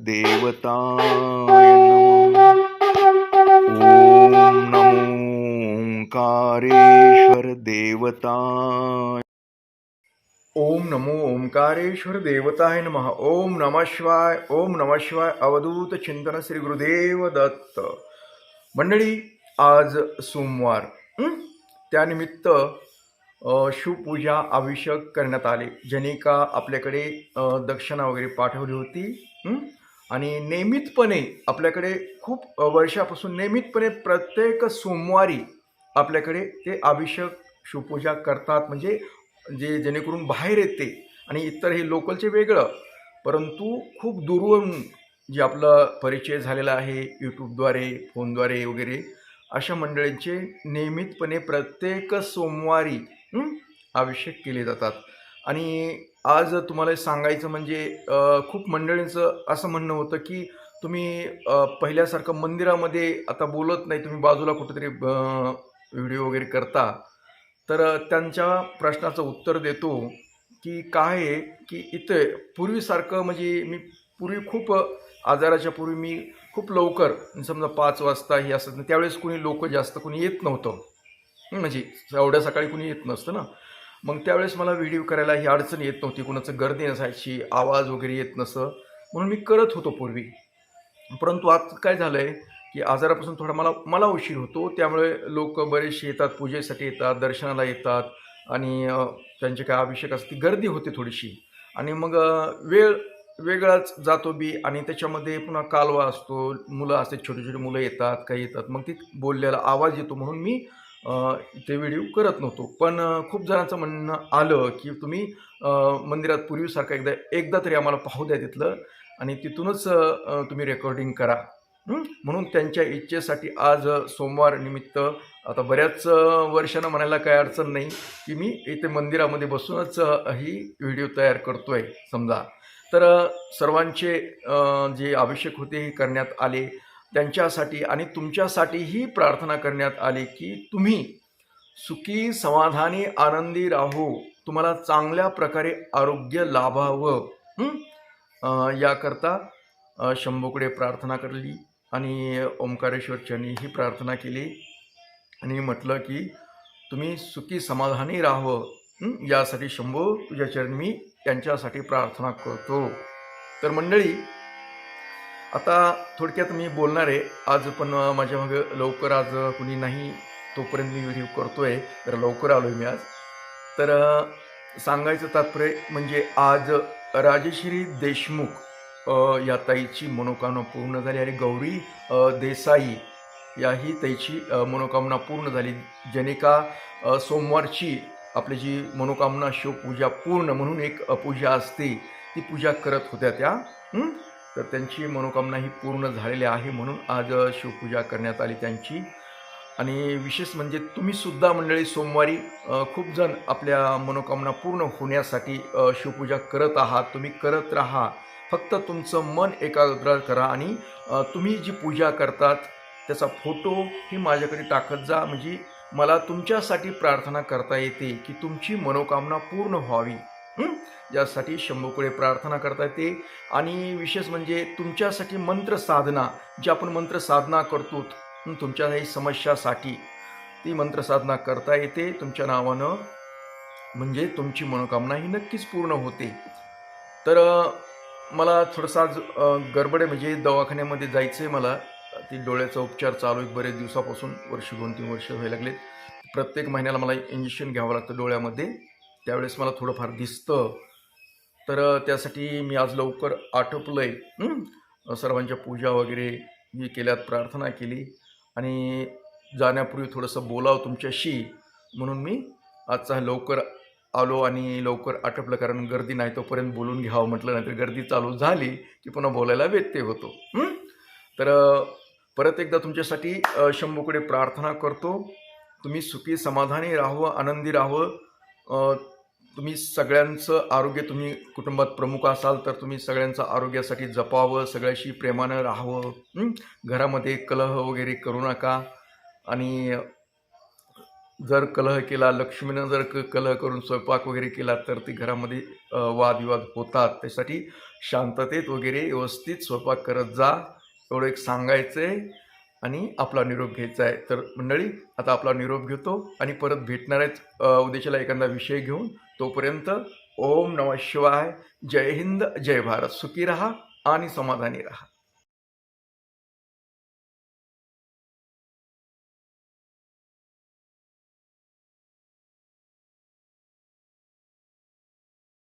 देवताय नमः। ॐ नमो ओंकारेश्वर देवताय। ओम नमो ओंकारेश्वर देवताय नमः। ओम नमः शिवाय ओम नमः शिवाय अवधूत चिंतन श्री गुरुदेव दत्त। मंडळी आज सोमवार त्यानिमित्त शिवपूजा अभिषेक करण्यात आले जनिका आपल्याकडे दक्षिणा वगैरे पाठवली होती आणि नियमितपणे आपल्याकडे खूप वर्षापासून नियमितपणे प्रत्येक सोमवारी आपल्याकडे ते अभिषेक शिवपूजा करतात. म्हणजे जे जेणेकरून बाहेर येते आणि इतर हे लोकलचे वेगळं. परंतु खूप दूरवरून जे आपला परिचय झालेला आहे यूट्यूबद्वारे फोनद्वारे वगैरे अशा मंडळींचे नियमितपणे प्रत्येक सोमवारी अभिषेक केले जातात. आणि आज तुम्हाला सांगायचं म्हणजे खूप मंडळींचं असं म्हणणं होतं की तुम्ही पहिल्यासारखं मंदिरामध्ये आता बोलत नाही तुम्ही बाजूला कुठेतरी व्हिडिओ वगैरे करता. तर त्यांच्या प्रश्नाचं उत्तर देतो की काय आहे की इथे पूर्वीसारखं म्हणजे मी पूर्वी खूप आजाराच्या पूर्वी मी खूप लवकर समजा पाच वाजता ही असत त्यावेळेस कुणी लोक जास्त कुणी येत नव्हतं. म्हणजे एवढ्या सकाळी कुणी येत नसतं ना. मग त्यावेळेस मला व्हिडिओ करायला ही अडचण येत नव्हती. कुणाचं गर्दी नसायची आवाज वगैरे येत नसं. म्हणून मी करत होतो पूर्वी. परंतु आज काय झालं आहे की आजारापासून थोडा मला मला उशीर होतो. त्यामुळे लोक बरेचसे येतात पूजेसाठी येतात दर्शनाला येतात आणि त्यांचे काय अभिषेक असते गर्दी होते थोडीशी. आणि मग वेळ वेगळाच जातो बी आणि त्याच्यामध्ये पुन्हा कालवा असतो. मुलं असते छोटी छोटी मुलं येतात काही येतात. मग ती बोललेला आवाज येतो. म्हणून मी ते व्हिडिओ करत नव्हतो. पण खूप जणांचं म्हणणं आलं की तुम्ही मंदिरात पूर्वीसारखं एकदा एकदा तरी आम्हाला पाहू द्या तिथलं आणि तिथूनच तुम्ही रेकॉर्डिंग करा. म्हणून त्यांच्या इच्छेसाठी आज सोमवार निमित्त आता बऱ्याच वर्षांना म्हणायला काय अडचण नाही की मी इथे मंदिरामध्ये बसूनच ही व्हिडिओ तयार करतोय समजा. तर सर्वांचे जे अभिषेक होते हे करण्यात आले. त्यांच्यासाठी आणि तुमच्यासाठीही प्रार्थना करण्यात आली की तुम्ही सुखी समाधानी आनंदी राहू. तुम्हाला चांगल्या प्रकारे आरोग्य लाभावं. याकरता शंभूकडे प्रार्थना करली आणि ओंकारेश्वरच्यांनी ही प्रार्थना केली. आणि म्हटलं की तुम्ही सुखी समाधानी राहावं. यासाठी शंभू तुझ्या चरणी मी त्यांच्यासाठी प्रार्थना करतो. तर मंडळी आता थोडक्यात मी बोलणार आहे. आज पण माझ्या मागे लवकर आज कुणी नाही तोपर्यंत मी व्हिडिओ आहे तर लवकर आलो आहे मी आज. तर सांगायचं तात्पर्य म्हणजे आज राजश्री देशमुख या ताईची मनोकामना पूर्ण झाली. आणि गौरी देसाई याही ताईची मनोकामना पूर्ण झाली. जेणे का सोमवारची आपली जी मनोकामना शिवपूजा पूर्ण म्हणून एक पूजा असते. ती पूजा करत होत्या त्या. तर त्यांची मनोकामना ही पूर्ण झालेली आहे म्हणून आज शिवपूजा करण्यात आली त्यांची. आणि विशेष म्हणजे तुम्हीसुद्धा मंडळी सोमवारी खूप जण आपल्या मनोकामना पूर्ण होण्यासाठी शिवपूजा करत आहात. तुम्ही करत राहा. फक्त तुमचं मन एकाग्र करा आणि तुम्ही जी पूजा करतात त्याचा फोटो ही माझ्याकडे टाकत जा. म्हणजे मला तुमच्यासाठी प्रार्थना करता येते की तुमची मनोकामना पूर्ण व्हावी. यासाठी शंभूकडे प्रार्थना करता येते. आणि विशेष म्हणजे तुमच्यासाठी मंत्र साधना जी आपण मंत्र साधना करतो तुमच्या काही समस्यासाठी ती मंत्र साधना करता येते. तुमच्या नावानं म्हणजे तुमची मनोकामना ही नक्कीच पूर्ण होते. तर मला थोडंसं गडबड म्हणजे दवाखान्यामध्ये जायचं आहे मला. ती डोळ्याचा उपचार चालू आहे बरेच दिवसापासून वर्ष दोन तीन वर्ष व्हायला लागले प्रत्येक महिन्याला मला इंजेक्शन घ्यावं लागतं डोळ्यामध्ये. त्यावेळेस मला थोडंफार दिसतं. तर त्यासाठी मी आज लवकर आटोपलं आहे सर्वांच्या पूजा वगैरे मी केल्यात प्रार्थना केली आणि जाण्यापूर्वी थोडंसं बोलावं तुमच्याशी म्हणून मी आजचा लवकर आलो आणि लवकर आटपलं कारण गर्दी नाही तोपर्यंत बोलून घ्यावं म्हटलं नाहीतर गर्दी चालू झाली की पुन्हा बोलायला व्यत्यय होतो. तर परत एकदा तुमच्यासाठी शंभूकडे प्रार्थना करतो. तुम्ही सुखी समाधानी राहावं आनंदी राहावं. तुम्ही सगळ्यांचं आरोग्य तुम्ही कुटुंबात प्रमुख असाल तर तुम्ही सगळ्यांचं आरोग्यासाठी जपावं सगळ्याशी प्रेमानं राहावं. घरामध्ये कलह वगैरे करू नका. आणि जर कलह केला लक्ष्मीनं जर क कलह करून स्वयंपाक वगैरे केला तर ती घरामध्ये वादविवाद होतात. त्यासाठी शांततेत वगैरे व्यवस्थित स्वयंपाक करत जा. एवढं एक सांगायचं आहे आणि आपला निरोप घ्यायचा आहे. तर मंडळी आता आपला निरोप घेतो आणि परत भेटणार आहेत. उद्याच्याला एखादा विषय घेऊन तोपर्यंत ओम नमः शिवाय जय हिंद जय भारत. सुखी रहा आणि समाधानी रहा.